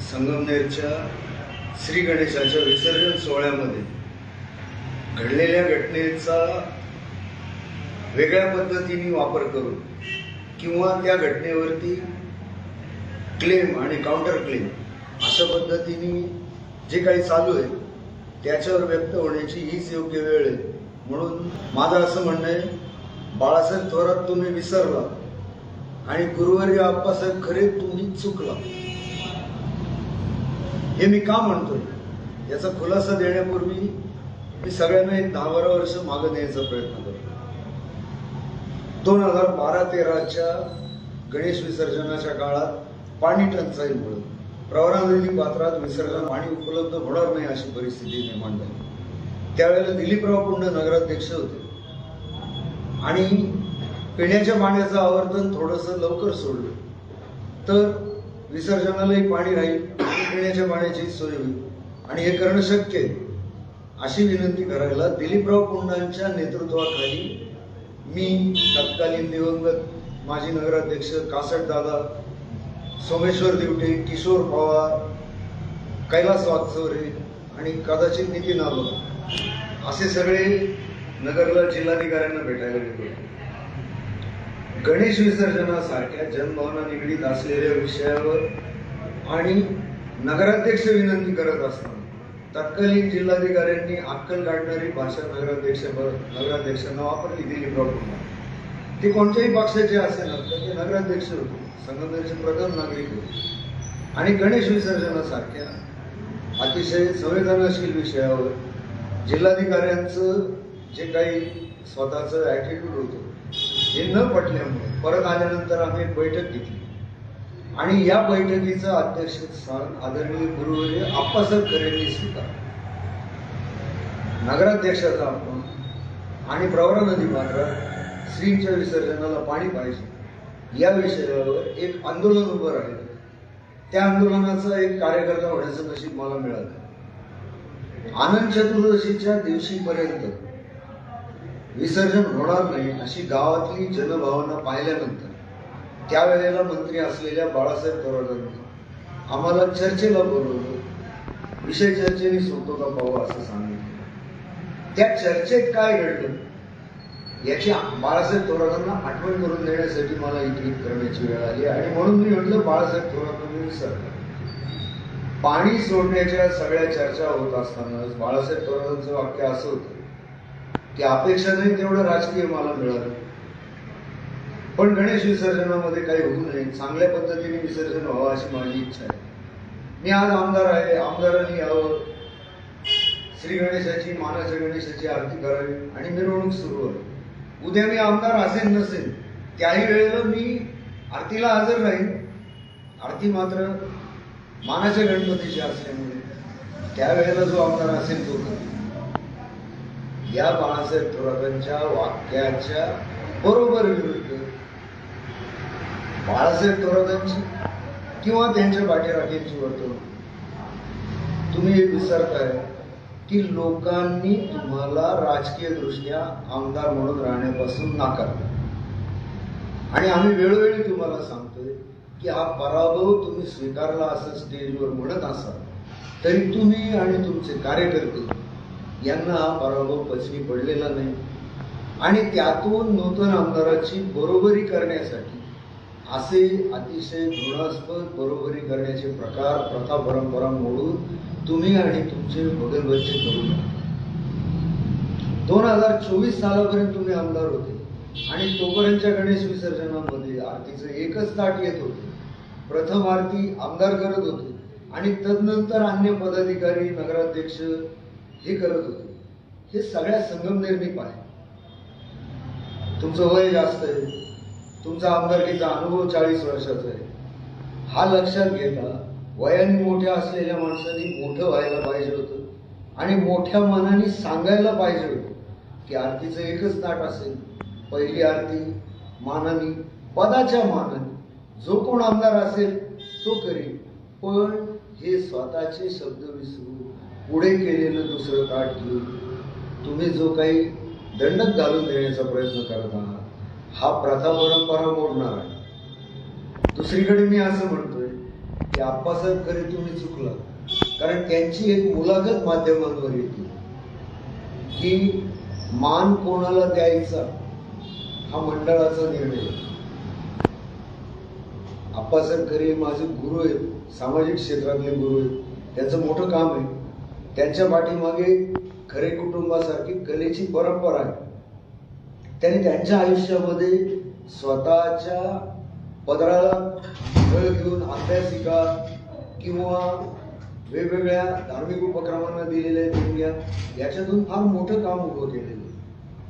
संगमनेरच्या श्री गणेशाच्या विसर्जन सोहळ्यामध्ये घडलेल्या घटनेचा वेगळ्या पद्धतीने वापर करून किंवा त्या घटनेवरती क्लेम आणि काउंटर क्लेम अशा पद्धतीने जे काही चालू आहे त्याच्यावर व्यक्त होण्याची हीच योग्य वेळ आहे. म्हणून माझं असं म्हणणं आहे बाळासाहेब थोरात तुम्ही विसरला आणि गुरुवारी आप्पासाहेब खरे तुम्ही चुकला. हे मी का म्हणतोय? याचा खुलासा देण्यापूर्वी मी सगळ्यांना एक दहा बारा वर्ष मागं न्यायचा प्रयत्न करतो. दोन हजार बारा तेराच्या गणेश विसर्जनाच्या काळात पाणी टंचाईमुळे प्रवरा नदी पात्रात विसर्जन पाणी उपलब्ध होणार नाही अशी परिस्थिती निर्माण झाली. त्यावेळेला दिलीपराव पुंड नगराध्यक्ष होते. आणि पिण्याच्या पाण्याचं आवर्तन थोडंसं लवकर सोडलं. तर विसर्जनालाही पाणी राहील. पिण्याच्या पाण्याची सोय होईल. आणि हे करणं शक्य आहे. अशी विनंती करायला दिलीपराव कुंडांच्या नेतृत्वाखाली मी तत्कालीन दिवंगत माजी नगराध्यक्ष कासट दादा सोमेश्वर दिवटे किशोर पवार कैलास वागचौरे आणि कदाचित नितीन आलो असे सगळे नगरला जिल्हाधिकाऱ्यांना भेटायला गेलो गणेश विसर्जनासारख्या जनभावना निगडीत असलेल्या विषयावर आणि नगराध्यक्ष विनंती करत असताना तत्कालीन जिल्हाधिकाऱ्यांनी अक्कल काढणारी भाषा नगराध्यक्ष नगराध्यक्षांना वापरली दिली प्रॉब्लेम. ते कोणत्याही पक्षाचे असेल तर ते नगराध्यक्ष होते. संघटनेचे प्रथम नागरिक होते. आणि गणेश विसर्जनासारख्या अतिशय संवेदनशील विषयावर जिल्हाधिकाऱ्यांचं जे काही स्वतःचं ॲटिट्यूड होतं हे न पटल्यामुळे परत आल्यानंतर आम्ही एक बैठक घेतली. आणि या बैठकीचं अध्यक्षस्थान आदरणीय गुरुवर्य आप्पासाहेब खरेंनी स्वीकार नगराध्यक्षाचा आपण आणि प्रवरा नदी पात्रात श्रींच्या विसर्जनाला पाणी पाहिजे. या विषयावर एक आंदोलन उभं राहिलं. त्या आंदोलनाचा एक कार्यकर्ता होण्याचं नशीब मला मिळालं. आनंद चतुर्दशीच्या दिवशीपर्यंत विसर्जन होणार नाही अशी गावातली जनभावना पाहिल्यानंतर त्यावेळेला मंत्री असलेल्या बाळासाहेब थोरातांनी आम्हाला चर्चेला बोलवलं. विषय चर्चेने सोपतो का पाहू असं सांगितलं. त्या चर्चेत काय घडलं? याची बाळासाहेब थोरातांना आठवण करून देण्यासाठी मला इंग्रित करण्याची वेळ आली आणि म्हणून मी म्हटलं बाळासाहेब थोरातांनी विसरलं. पाणी सोडण्याच्या सगळ्या चर्चा होत असताना बाळासाहेब थोरातांचं वाक्य असं होतं की अपेक्षा नाही तेवढं राजकीय मला मिळालं. पण गणेश विसर्जनामध्ये काही होऊ नये. चांगल्या पद्धतीने विसर्जन व्हावं अशी माझी इच्छा आहे. मी आज आमदार आहे. आमदारांनी यावं. श्री गणेशाची मानाच्या गणेशाची आरती करावी आणि मिरवणूक सुरू आहे उद्या मी आमदार असेल नसेल त्याही वेळेला मी आरतीला हजर राहीन. आरती मात्र मानाच्या गणपतीची असल्यामुळे त्यावेळेला जो आमदार असेल तो या बाळासाहेब थोरातांच्या वाक्याच्या बरोबर विरुद्ध बाळासाहेब थोरातांची किंवा त्यांच्या पाठीराखींची वर्तवणूक? तुम्ही हे विसरताय की लोकांनी तुम्हाला राजकीय दृष्ट्या आमदार म्हणून राहण्यापासून नाकारलं. आणि आम्ही वेळोवेळी तुम्हाला सांगतोय की हा पराभव तुम्ही स्वीकारला असं स्टेजवर म्हणत असाल तरी तुम्ही आणि तुमचे कार्यकर्ते यांना हा पराभव पचनी पडलेला नाही. आणि त्यातून नूतन आमदाराची बरोबरी करण्यासाठी असे अतिशय घृणास्पद बरोबरी करण्याचे प्रकार प्रथा परंपरा मोडून तुम्ही आणि तुमचे बगलबच्चे करू नका. दोन हजार चोवीस सालापर्यंत तुम्ही आमदार होते आणि तोपर्यंतच्या गणेश विसर्जनामध्ये आरतीचं एकच ताट येत होते. प्रथम आरती आमदार करत होते आणि तदनंतर अन्य पदाधिकारी नगराध्यक्ष हे करत होते. हे सगळ्या संगमनेरनी पाहिजे तुमचं वय जास्त आहे. तुमचा आमदारकीचा अनुभव चाळीस वर्षाचा आहे. हा लक्षात घेता वयाने मोठ्या असलेल्या माणसांनी मोठं व्हायला पाहिजे होतं. आणि मोठ्या मनाने सांगायला पाहिजे होतं की आरतीचं एकच ताट असेल. पहिली आरती मानाने पदाच्या मानाने. जो कोण आमदार असेल तो करेल. पण हे स्वतःचे शब्द विसरून पुढे केलेलं दुसरं ताट घेऊन तुम्ही जो काही दंडक घालून देण्याचा प्रयत्न करत आहात हा प्रथा परंपरा मोडणार आहे. दुसरीकडे मी असं म्हणतोय की आप्पासाहेब खरे तुम्ही चुकला. कारण त्यांची एक मुलाखत माध्यमांवर येते. की मान कोणाला द्यायचा? हा मंडळाचा निर्णय. आप्पासाहेब खरे माझे गुरु आहेत. सामाजिक क्षेत्रातले गुरु आहेत. त्यांचं मोठं काम आहे. त्यांच्या पाठीमागे खरे कुटुंबासारखी कलेची परंपरा आहे. त्यांनी त्यांच्या आयुष्यामध्ये स्वतःच्या पदराला वेळ घेऊन अभ्यासिका किंवा वेगवेगळ्या धार्मिक उपक्रमांना दिलेल्या देणग्या याच्यातून फार मोठं काम उभं केलेलं आहे.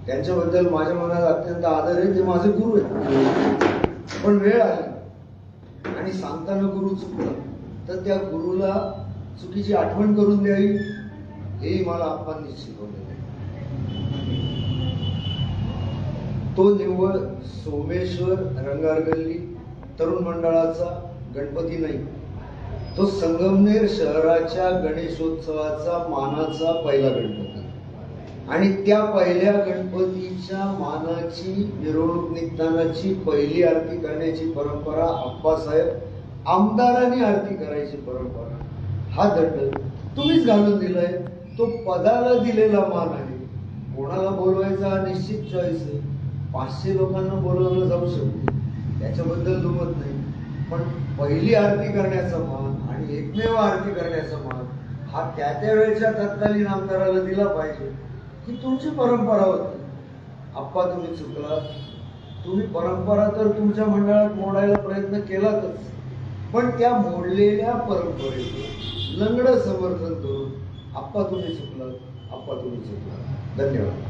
त्यांच्याबद्दल माझ्या मनात अत्यंत आदर आहे ते माझे गुरु आहेत. पण वेळ आली आणि सांगताना गुरु चुकला तर त्या गुरुला चुकीची आठवण करून द्यावी हेही मला आप्पांनी शिकवलेलं आहे तो निव्वळ सोमेश्वर रंगारगल्ली तरुण मंडळाचा गणपती नाही. तो संगमनेर शहराच्या गणेशोत्सवाचा मानाचा पहिला गणपती. आणि त्या पहिल्या गणपतीच्या मानाची मिरवणूक निघतानाची पहिली आरती करण्याची परंपरा आप्पासाहेब आमदारांनी आरती करायची परंपरा. हा दंड तुम्हीच घालून दिलाय. तो पदाला दिलेला मान आहे. कोणाला बोलवायचा? निश्चित चॉईस आहे. पाचशे लोकांना बोलवलं जाऊ शकते त्याच्याबद्दल दुमत नाही. पण पहिली आरती करण्याचा मान आणि एकमेव आरती करण्याचा मान हा त्या त्या वेळच्या तत्कालीन आमदाराला दिला पाहिजे. ही तुमची परंपरा होती. आप्पा तुम्ही चुकला तुम्ही परंपरा तर तुमच्या मंडळात मोडायला प्रयत्न केलातच. पण त्या मोडलेल्या परंपरेचं लंगडं समर्थन करून आप्पा तुम्ही चुकलात. आप्पा तुम्ही चुकलात. धन्यवाद.